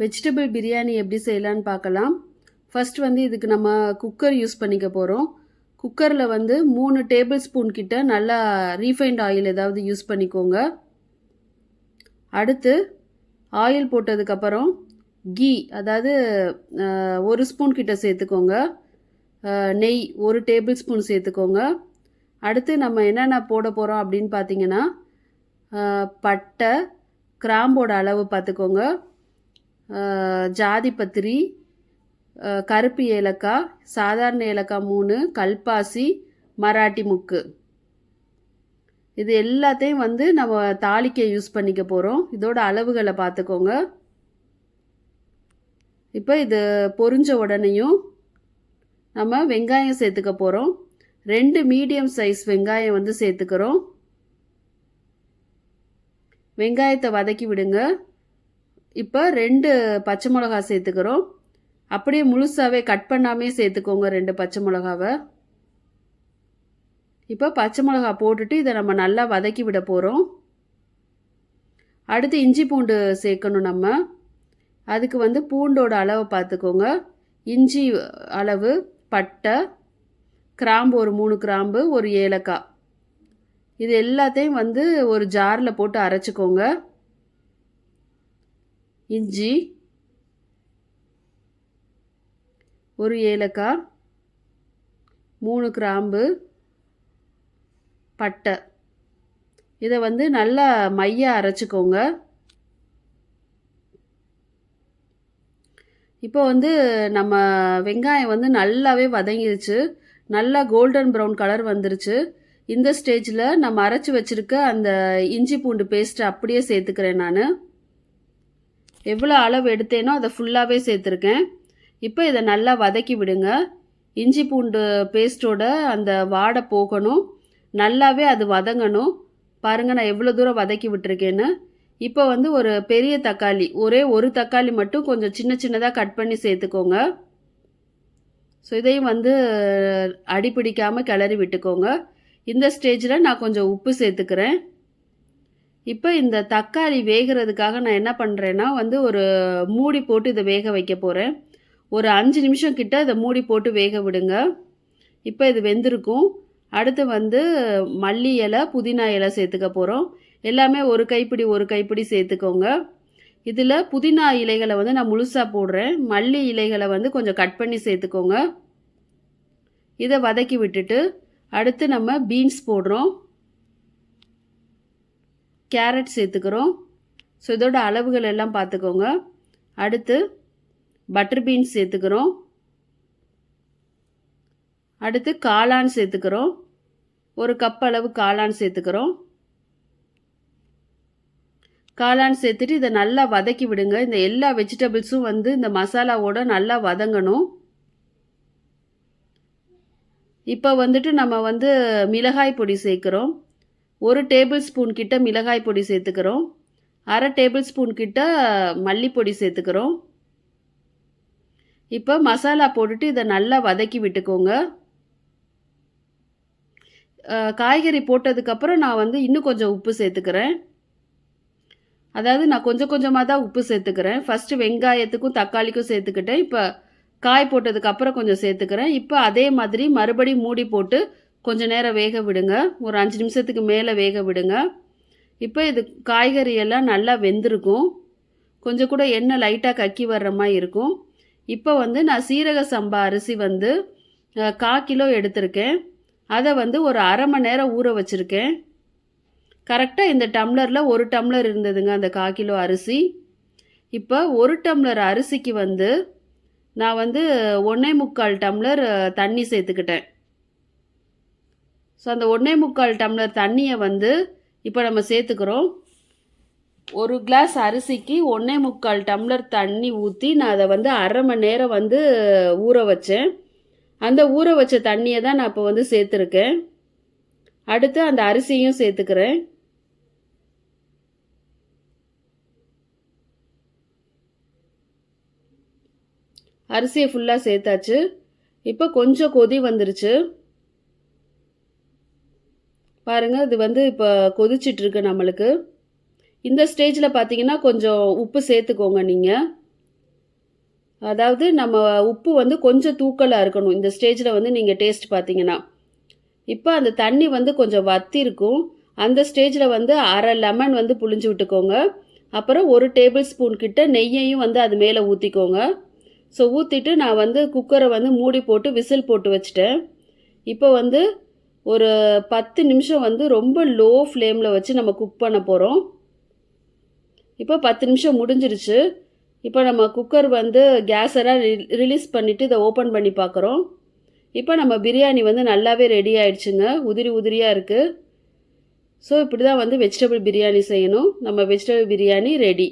Vegetable biryani எப்படி செய்யலான்னு பார்க்கலாம். ஃபர்ஸ்ட் வந்து இதுக்கு நம்ம குக்கர் யூஸ் பண்ணிக்க போகிறோம் குக்கரில் வந்து மூணு டேபிள் ஸ்பூன் கிட்ட நல்லா ரீஃபைண்ட் ஆயில் ஏதாவது யூஸ் பண்ணிக்கோங்க. அடுத்து ஆயில் போட்டதுக்கப்புறம் கீ அதாவது ஒரு ஸ்பூன் கிட்ட சேர்த்துக்கோங்க. நெய் ஒரு டேபிள் ஸ்பூன் சேர்த்துக்கோங்க. அடுத்து நம்ம என்னென்ன போட போகிறோம் அப்படின்னு பார்த்தீங்கன்னா பட்டை கிராம்போட அளவு பார்த்துக்கோங்க. ஜாதிபத்திரி ஜாதி பத்திரி கருப்பு ஏலக்காய் சாதாரண ஏலக்காய் மூணு கல்பாசி மராட்டி முக்கு. இது எல்லாத்தையும் வந்து நம்ம தாளிக்க யூஸ் பண்ணிக்க போகிறோம் இதோட அளவுகளை பார்த்துக்கோங்க. இப்போ இது பொரிஞ்ச உடனேயும் நம்ம வெங்காயம் சேர்த்துக்க போகிறோம் ரெண்டு மீடியம் சைஸ் வெங்காயம் வந்து சேர்த்துக்கிறோம். வெங்காயத்தை வதக்கி விடுங்க. இப்போ ரெண்டு பச்சை மிளகா சேர்த்துக்கிறோம். அப்படியே முழுசாவே கட் பண்ணாமே சேர்த்துக்கோங்க ரெண்டு பச்சை மிளகாவை. இப்போ பச்சை மிளகா போட்டுட்டு இதை நம்ம நல்லா வதக்கி விட போகிறோம் அடுத்து இஞ்சி பூண்டு சேர்க்கணும் நம்ம. அதுக்கு வந்து பூண்டோட அளவை பார்த்துக்கோங்க. இஞ்சி அளவு பட்டை கிராம்பு ஒரு மூணு கிராம்பு ஒரு ஏலக்காய். இது எல்லாத்தையும் வந்து ஒரு ஜாரில் போட்டு அரைச்சிக்கோங்க. இஞ்சி ஒரு ஏலக்காய் மூணு கிராம்பு பட்டை. இதை வந்து நல்லா மையாக அரைச்சிக்கோங்க. இப்போ வந்து நம்ம வெங்காயம் வந்து நல்லாவே வதங்கிருச்சு. நல்லா கோல்டன் ப்ரௌன் கலர் வந்துருச்சு. இந்த ஸ்டேஜில் நம்ம அரைச்சி வச்சிருக்க அந்த இஞ்சி பூண்டு பேஸ்ட்டை அப்படியே சேர்த்துக்கிறேன் நான். எவ்வளோ அளவு எடுத்தேனோ அதை ஃபுல்லாகவே சேர்த்துருக்கேன். இப்போ இதை நல்லா வதக்கி விடுங்க. இஞ்சி பூண்டு பேஸ்ட்டோட அந்த வாடை போகணும். நல்லாவே அது வதங்கணும். பாருங்கள் நான் எவ்வளோ தூரம் வதக்கி விட்டுருக்கேன்னு. இப்போ வந்து ஒரு பெரிய தக்காளி ஒரே ஒரு தக்காளி மட்டும் கொஞ்சம் சின்ன சின்னதாக கட் பண்ணி சேர்த்துக்கோங்க. ஸோ இதையும் வந்து அடிப்பிடிக்காமல் கிளறி விட்டுக்கோங்க. இந்த ஸ்டேஜில் நான் கொஞ்சம் உப்பு சேர்த்துக்கிறேன். இப்போ இந்த தக்காளி வேகிறதுக்காக நான் என்ன பண்ணுறேன்னா வந்து ஒரு மூடி போட்டு இதை வேக வைக்க போகிறேன் ஒரு அஞ்சு நிமிஷம் கிட்ட இதை மூடி போட்டு வேக விடுங்க. இப்போ இது வெந்திருக்கும். அடுத்து வந்து மல்லி இலை புதினா இலை சேர்த்துக்க போகிறோம் எல்லாமே ஒரு கைப்பிடி ஒரு கைப்பிடி சேர்த்துக்கோங்க. இதில் புதினா இலைகளை வந்து நான் முழுசாக போடுறேன். மல்லி இலைகளை வந்து கொஞ்சம் கட் பண்ணி சேர்த்துக்கோங்க. இதை வதக்கி விட்டுட்டு அடுத்து நம்ம பீன்ஸ் போடுறோம். கேரட் சேர்த்துக்கிறோம். ஸோ இதோட அளவுகள் எல்லாம் பார்த்துக்கோங்க. அடுத்து பட்டர் பீன்ஸ் சேர்த்துக்கிறோம். அடுத்து காளான் சேர்த்துக்கிறோம். ஒரு கப் அளவு காளான் சேர்த்துக்கிறோம். காளான் சேர்த்துட்டு இதை நல்லா வதக்கி விடுங்க. இந்த எல்லா வெஜிடபிள்ஸும் வந்து இந்த மசாலாவோட நல்லா வதங்கணும். இப்போ வந்துட்டு நம்ம வந்து மிளகாய் பொடி சேர்க்குறோம். ஒரு டேபிள் ஸ்பூன் கிட்ட மிளகாய் பொடி சேர்த்துக்கிறோம். அரை டேபிள் ஸ்பூன் கிட்ட மல்லிப்பொடி சேர்த்துக்கிறோம். இப்போ மசாலா போட்டுட்டு இதை நல்லா வதக்கி விட்டுக்கோங்க. காய்கறி போட்டதுக்கப்புறம் நான் வந்து இன்னும் கொஞ்சம் உப்பு சேர்த்துக்கிறேன். அதாவது நான் கொஞ்சம் கொஞ்சமாக தான் உப்பு சேர்த்துக்கிறேன். ஃபஸ்ட்டு வெங்காயத்துக்கும் தக்காளிக்கும் சேர்த்துக்கிட்டேன். இப்போ காய் போட்டதுக்கப்புறம் கொஞ்சம் சேர்த்துக்கிறேன். இப்போ அதே மாதிரி மறுபடியும் மூடி போட்டு கொஞ்சம் நேரம் வேக விடுங்க. ஒரு அஞ்சு நிமிஷத்துக்கு மேலே வேக விடுங்க. இப்போ இது காய்கறி எல்லாம் நல்லா வெந்திருக்கும். கொஞ்சம் கூட எண்ணெய் லைட்டாக கக்கி வர்ற மாதிரி இருக்கும். இப்போ வந்து நான் சீரக சம்பா அரிசி வந்து கா கிலோ எடுத்திருக்கேன். அதை வந்து ஒரு அரை மணி நேரம் ஊற வச்சுருக்கேன். கரெக்டாக இந்த டம்ளரில் ஒரு டம்ளர் இருந்ததுங்க அந்த கா கிலோ அரிசி. இப்போ ஒரு டம்ளர் அரிசிக்கு வந்து நான் வந்து ஒன்றே முக்கால் டம்ளர் தண்ணி சேர்த்துக்கிட்டேன். ஸோ அந்த ஒன்றே முக்கால் டம்ளர் தண்ணியை வந்து இப்போ நம்ம சேர்த்துக்கிறோம். ஒரு கிளாஸ் அரிசிக்கு ஒன்றே முக்கால் டம்ளர் தண்ணி ஊற்றி நான் அதை வந்து அரை மணி நேரம் வந்து ஊற வச்சேன். அந்த ஊற வச்ச தண்ணியை தான் நான் இப்போ வந்து சேர்த்துருக்கேன். அடுத்து அந்த அரிசியும் சேர்த்துக்கிறேன். அரிசியை ஃபுல்லாக சேர்த்தாச்சு. இப்போ கொஞ்சம் கொதி வந்துருச்சு. பாருங்கள் இது வந்து இப்போ கொதிச்சிட்ருக்கு நம்மளுக்கு. இந்த ஸ்டேஜில் பார்த்தீங்கன்னா கொஞ்சம் உப்பு சேர்த்துக்கோங்க நீங்கள் அதாவது நம்ம உப்பு வந்து கொஞ்சம் தூக்கலாக இருக்கணும். இந்த ஸ்டேஜில் வந்து நீங்கள் டேஸ்ட் பார்த்தீங்கன்னா இப்போ அந்த தண்ணி வந்து கொஞ்சம் வத்திருக்கும். அந்த ஸ்டேஜில் வந்து அரை லெமன் வந்து புளிஞ்சு விட்டுக்கோங்க. அப்புறம் ஒரு டேபிள் ஸ்பூன் கிட்ட நெய்யையும் வந்து அது மேலே ஊற்றிக்கோங்க ஸோ ஊற்றிட்டு நான் வந்து குக்கரை வந்து மூடி போட்டு விசில் போட்டு வச்சுட்டேன். இப்போ வந்து ஒரு பத்து நிமிஷம் வந்து ரொம்ப லோ ஃப்ளேமில் வச்சு நம்ம குக் பண்ண போகிறோம் இப்போ பத்து நிமிஷம் முடிஞ்சிருச்சு. இப்போ நம்ம குக்கர் வந்து கேஸெல்லாம் ரிலீஸ் பண்ணிவிட்டு இதை ஓப்பன் பண்ணி பார்க்குறோம். இப்போ நம்ம பிரியாணி வந்து நல்லாவே ரெடி ஆயிடுச்சுங்க. உதிரி உதிரியாக இருக்குது ஸோ இப்படி தான் வந்து வெஜிடபிள் பிரியாணி செய்யணும். நம்ம வெஜிடபிள் பிரியாணி ரெடி